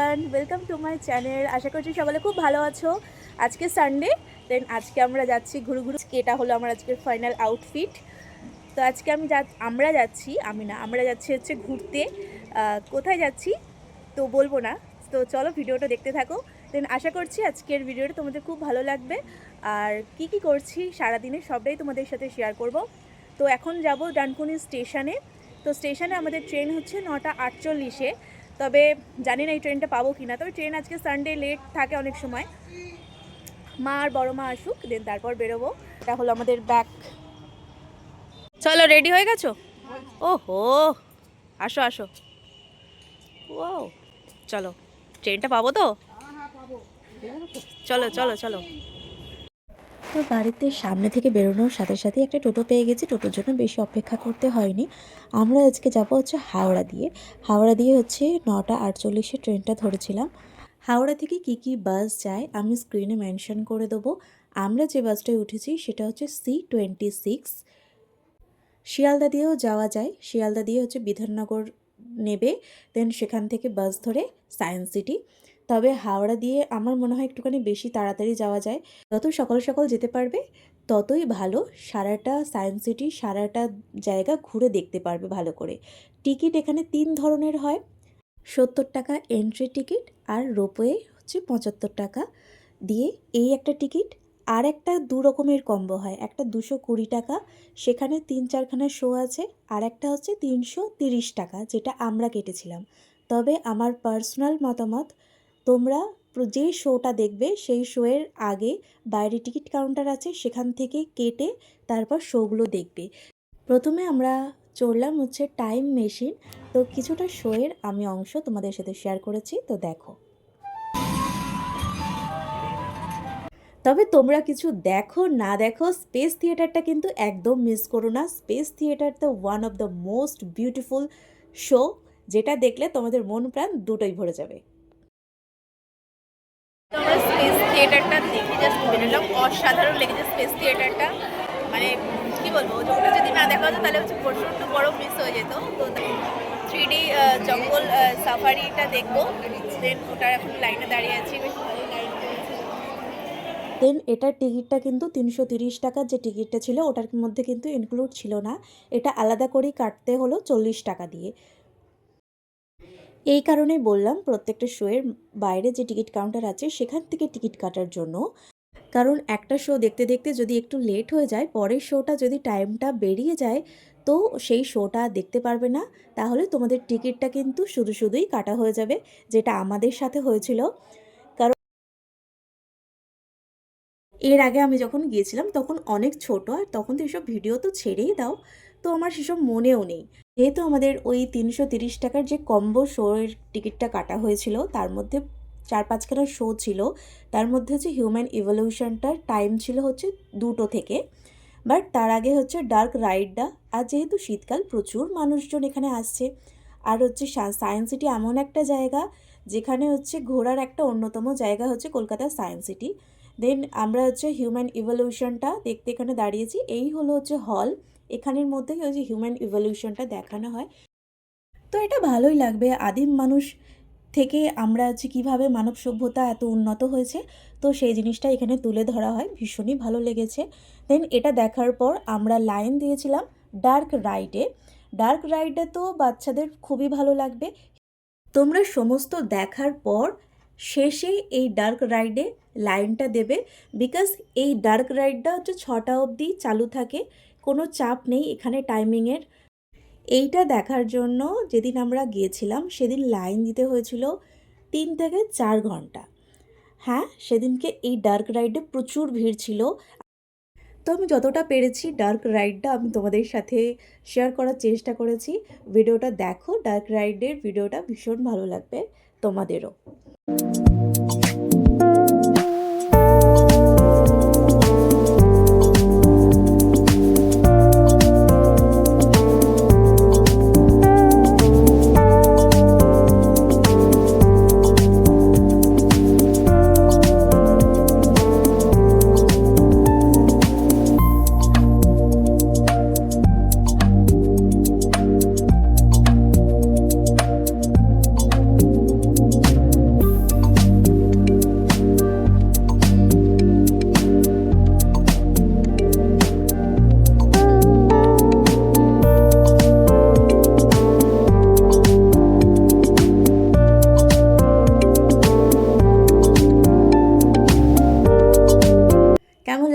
Everyone welcome to my channel আশা করছি সকালে খুব ভালো আছো। আজকে সানডে দেন আজকে আমরা যাচ্ছি ঘুরু ঘুরু। এটা হলো আমার আজকের ফাইনাল আউটফিট তো আজকে আমি যা, আমরা যাচ্ছি, আমি না, আমরা যাচ্ছি হচ্ছে ঘুরতে। কোথায় যাচ্ছি? তো বলব না। তো চলো ভিডিওটা দেখতে থাকো। দেন আশা করছি আজকের ভিডিওটা তোমাদের খুব ভালো লাগবে। আর কি কি করছি সারাদিনে সবটাই তোমাদের সাথে শেয়ার করব। তো এখন যাব ডানকুনি স্টেশনে তো স্টেশনে আমাদের ট্রেন হচ্ছে নটা আটচল্লিশে। তবে জানি না এই ট্রেনটা পাবো কি না তবে ট্রেন আজকে সানডে লেট থাকে অনেক সময়। মা আর বড় মা আসুক দেন তারপর বেরোবো। এটা হলো আমাদের ব্যাগ চলো রেডি হয়ে গেছো? ওহো! আসো আসো। ও চলো ট্রেনটা পাবো তো? চলো চলো চলো। তো বাড়িতে সামনে থেকে বেরোনোর সাথে সাথে একটা টোটো পেয়ে গেছি। টোটোর জন্য বেশি অপেক্ষা করতে হয়নি। আমরা আজকে যাব হচ্ছে হাওড়া দিয়ে। হাওড়া দিয়ে হচ্ছে নটা আটচল্লিশে ট্রেনটা ধরেছিলাম। হাওড়া থেকে কি কি বাস যায় আমি স্ক্রিনে মেনশন করে দেবো। আমরা যে বাসটায় উঠেছি সেটা হচ্ছে সি টোয়েন্টি সিক্স শিয়ালদা দিয়েও যাওয়া যায়। শিয়ালদা দিয়ে হচ্ছে বিধাননগর নেবে দেন সেখান থেকে বাস ধরে সায়েন্স সিটি তবে হাওড়া দিয়ে আমার মনে হয় একটুখানি বেশি তাড়াতাড়ি যাওয়া যায়। যত সকাল সকাল যেতে পারবে, ততই ভালো। সারাটা সায়েন্স সিটি, সারাটা জায়গা ঘুরে দেখতে পারবে ভালো করে। টিকিট এখানে তিন ধরনের হয়। সত্তর টাকা এন্ট্রি টিকিট আর রোপওয়ে হচ্ছে পঁচাত্তর টাকা দিয়ে এই একটা টিকিট। আর একটা দু রকমের কম্বো হয়। একটা দুশো কুড়ি টাকা, সেখানে তিন চারখানা শো আছে। আর একটা হচ্ছে তিনশো তিরিশ টাকা, যেটা আমরা কেটেছিলাম। তবে আমার পার্সোনাল মতামত তোমরা যে শোটা দেখবে, সেই শোয়ের আগে বাইরে টিকিট কাউন্টার আছে, সেখান থেকে কেটে তারপর শোগুলো দেখবে। প্রথমে আমরা চড়লাম হচ্ছে টাইম মেশিন। তো কিছুটা শোয়ের আমি অংশ তোমাদের সাথে শেয়ার করেছি, তো দেখো। তবে তোমরা কিছু দেখো, না দেখো, স্পেস থিয়েটারটা কিন্তু একদম মিস করো না। Space theatre the one of the most beautiful show যেটা দেখলে তোমাদের মন প্রাণ দুটোই ভরে যাবে। থিয়েটারটা দেখে জাস্ট বেরোলাম। অসাধারণ লেগেছে স্পেস থিয়েটারটা। মানে কি বলব, ওটা যদি না দেখা হতো, তাহলে হচ্ছে প্রচণ্ড বড় মিস হয়ে যেত। তো থ্রি ডি জঙ্গল সাফারিটা দেখব। দেন ওটার এখন লাইনে দাঁড়িয়ে আছি। বেশ ভালোই লাইন দেন এটার টিকিটটা কিন্তু তিনশো তিরিশ টাকার যে টিকিটটা ছিল, ওটার মধ্যে কিন্তু ইনক্লুড ছিল না। এটা আলাদা করেই কাটতে হলো চল্লিশ টাকা দিয়ে। এই কারণেই বললাম প্রত্যেকটা শোয়ের বাইরে যে টিকিট কাউন্টার আছে, সেখান থেকে টিকিট কাটার জন্য। কারণ একটা শো দেখতে দেখতে যদি একটু লেট হয়ে যায়, পরের শোটা যদি টাইমটা বেরিয়ে যায়, তো সেই শোটা দেখতে পারবে না। তাহলে তোমাদের টিকিটটা কিন্তু শুধু শুধুই কাটা হয়ে যাবে, যেটা আমাদের সাথে হয়েছিল। কারণ এর আগে আমি যখন গিয়েছিলাম, তখন অনেক ছোট, আর তখন তো এসব ভিডিও তো ছেড়েই দাও। তো আমার সেসব মনেও নেই। যেহেতু আমাদের ওই তিনশো তিরিশ টাকার যে কম্বো শোয়ের টিকিটটা কাটা হয়েছিল, তার মধ্যে চার পাঁচখানা শো ছিল, তার মধ্যে হচ্ছে হিউম্যান ইভলিউশনটার টাইম ছিল হচ্ছে দুটো থেকে। বাট তার আগে হচ্ছে ডার্ক রাইডটা, আর যেহেতু শীতকাল প্রচুর মানুষজন এখানে আসছে, আর হচ্ছে সায়েন্স সিটি এমন একটা জায়গা, যেখানে হচ্ছে ঘোরার একটা অন্যতম জায়গা হচ্ছে কলকাতার সায়েন্স সিটি। দেন আমরা হচ্ছে হিউম্যান ইভলিউশনটা দেখতে এখানে দাঁড়িয়েছি, এই হলো হচ্ছে হল। এখানের মধ্যেই ওই যে হিউম্যান ইভলিউশনটা দেখানো হয়। তো এটা ভালোই লাগবে। আদিম মানুষ থেকে আমরা হচ্ছে কীভাবে মানব সভ্যতা এত উন্নত হয়েছে, তো সেই জিনিসটা এখানে তুলে ধরা হয়। ভীষণই ভালো লেগেছে। দেন এটা দেখার পর আমরা লাইন দিয়েছিলাম ডার্ক রাইডে ডার্ক রাইডে তো বাচ্চাদের খুবই ভালো লাগবে। তোমরা সমস্ত দেখার পর শেষে এই ডার্ক রাইডে লাইনটা দেবে। বিকজ এই ডার্ক রাইডটা হচ্ছে ছটা অবধি চালু থাকে, কোনো চাপ নেই এখানে টাইমিংয়ের এইটা দেখার জন্য যেদিন আমরা গিয়েছিলাম, সেদিন লাইন দিতে হয়েছিল তিন থেকে চার ঘণ্টা। হ্যাঁ সেদিনকে এই ডার্ক রাইডে প্রচুর ভিড় ছিল। তো আমি যতটা পেরেছি ডার্ক রাইডটা আমি তোমাদের সাথে শেয়ার করার চেষ্টা করেছি। ভিডিওটা দেখো ডার্ক রাইডের ভিডিওটা ভীষণ ভালো লাগবে তোমাদেরও।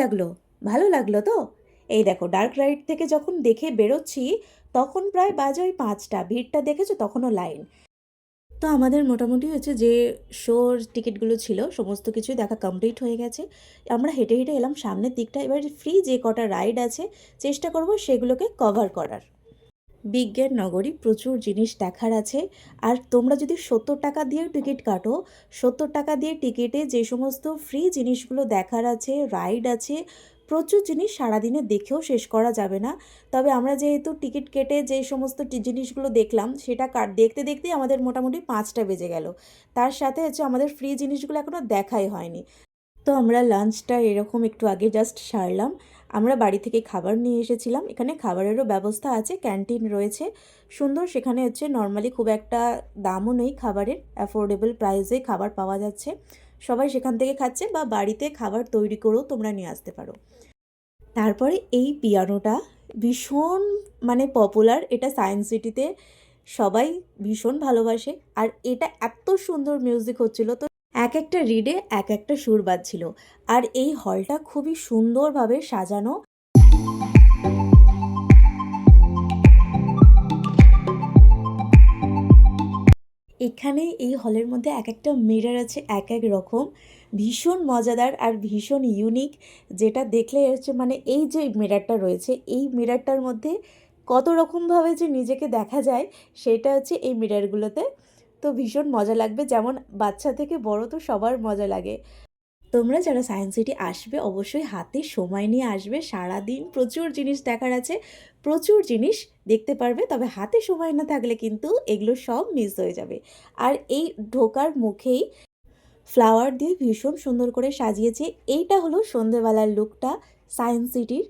লাগল? ভালো লাগল তো? এই দেখো ডার্ক রাইড থেকে যখন দেখে বেরোচ্ছি, তখন প্রায় বাজে ওই পাঁচটা। ভিড়টা দেখেছ? তখনও লাইন তো আমাদের মোটামুটি হচ্ছে যে শোর টিকিটগুলো ছিল, সমস্ত কিছুই দেখা কমপ্লিট হয়ে গেছে। আমরা হেঁটে হেঁটে এলাম সামনের দিকটা। এবার ফ্রি যে কটা রাইড আছে, চেষ্টা করব সেগুলোকে কভার করার। বিজ্ঞান নগরী প্রচুর জিনিস দেখার আছে। আর তোমরা যদি সত্তর টাকা দিয়ে টিকিট কাটো, সত্তর টাকা দিয়ে টিকিটে যে সমস্ত ফ্রি জিনিসগুলো দেখার আছে রাইড আছে, প্রচুর জিনিস সারাদিনে দেখেও শেষ করা যাবে না। তবে আমরা যেহেতু টিকিট কেটে যে সমস্ত জিনিসগুলো দেখলাম, সেটা দেখতে দেখতেই আমাদের মোটামুটি পাঁচটা বেজে গেল। তার সাথে হচ্ছে আমাদের ফ্রি জিনিসগুলো এখনও দেখাই হয়নি। তো আমরা লাঞ্চটা এরকম একটু আগে জাস্ট সারলাম। আমরা বাড়ি থেকে খাবার নিয়ে এসেছিলাম। এখানে খাবারেরও ব্যবস্থা আছে ক্যান্টিন রয়েছে। সুন্দর, সেখানে হচ্ছে নর্মালি খুব একটা দামও নেই খাবারের অ্যাফোর্ডেবল প্রাইসে খাবার পাওয়া যাচ্ছে। সবাই সেখান থেকে খাচ্ছে বা বাড়িতে খাবার তৈরি করেও তোমরা নিয়ে আসতে পারো। তারপরে এই পিয়ানোটা ভীষণ মানে পপুলার এটা সায়েন্স সিটিতে সবাই ভীষণ ভালোবাসে। আর এটা এত সুন্দর মিউজিক হচ্ছিল, তো এক একটা রিডে এক একটা সুর বাজছিল। আর এই হলটা খুবই সুন্দরভাবে সাজানো। এখানে এই হলের মধ্যে এক একটা মিরর আছে এক এক রকম। ভীষণ মজাদার আর ভীষণ ইউনিক যেটা দেখলে হচ্ছে মানে এই যে মিররটা রয়েছে, এই মিররটার মধ্যে কত রকমভাবে যে নিজেকে দেখা যায়, সেটা হচ্ছে এই মিররগুলোতে তো ভীষণ মজা লাগবে। যেমন বাচ্চা থেকে বড় তো সবার মজা লাগে। তোমরা যারা সায়েন্স সিটি আসবে, অবশ্যই হাতে সময় নিয়ে আসবে। সারাদিন প্রচুর জিনিস দেখার আছে। প্রচুর জিনিস দেখতে পারবে, তবে হাতে সময় না থাকলে কিন্তু এগুলো সব মিস হয়ে যাবে। আর এই ঢোকার মুখেই ফ্লাওয়ার দিয়ে ভীষণ সুন্দর করে সাজিয়েছে। এইটা হলো সন্ধেবেলার লুকটা সায়েন্স সিটির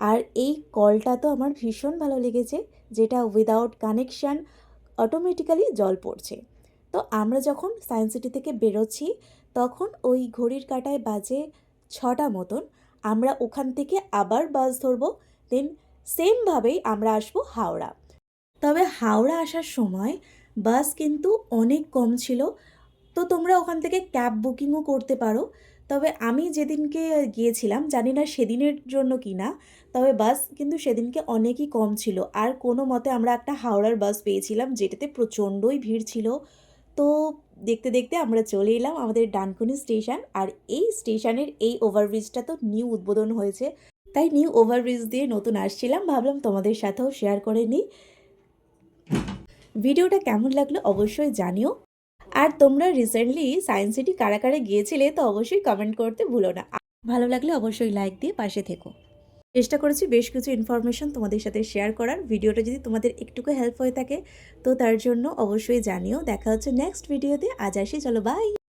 আর এই কলটা তো আমার ভীষণ ভালো লেগেছে, যেটা উইদাউট কানেকশান অটোমেটিক্যালি জল পড়ছে। তো আমরা যখন সায়েন্স সিটি থেকে বেরোচ্ছি, তখন ওই ঘড়ির কাঁটায় বাজে ছটা মতন আমরা ওখান থেকে আবার বাস ধরবো দেন সেমভাবেই আমরা আসব হাওড়া। তবে হাওড়া আসার সময় বাস কিন্তু অনেক কম ছিল। তো তোমরা ওখান থেকে ক্যাব বুকিংও করতে পারো। তবে আমি যেদিনকে গিয়েছিলাম, জানি না সেদিনের জন্য কি না তবে বাস কিন্তু সেদিনকে অনেকই কম ছিল। আর কোনো মতে আমরা একটা হাওড়ার বাস পেয়েছিলাম, যেটাতে প্রচণ্ডই ভিড় ছিল। তো দেখতে দেখতে আমরা চলে এলাম আমাদের ডানকুনি স্টেশন, আর এই স্টেশনের এই ওভারব্রিজটা তো নিউ উদ্বোধন হয়েছে। তাই নিউ ওভারব্রিজ দিয়ে নতুন আসছিলাম, ভাবলাম তোমাদের সাথেও শেয়ার করে নিই। ভিডিওটা কেমন লাগল অবশ্যই জানিও। আর তোমরা রিসেন্টলি সায়েন্স সিটি কারা কারা গিয়েছিলে, তো অবশ্যই কমেন্ট করতে ভুলো না। ভালো লাগলে অবশ্যই লাইক দিয়ে পাশে থেকো। চেষ্টা করেছি বেশ কিছু ইনফরমেশন তোমাদের সাথে শেয়ার করার। ভিডিওটা যদি তোমাদের একটুকু হেল্প হয়ে থাকে, তো তার জন্য অবশ্যই জানিও। দেখা হচ্ছে নেক্সট ভিডিওতে আজ আসি, চলো বাই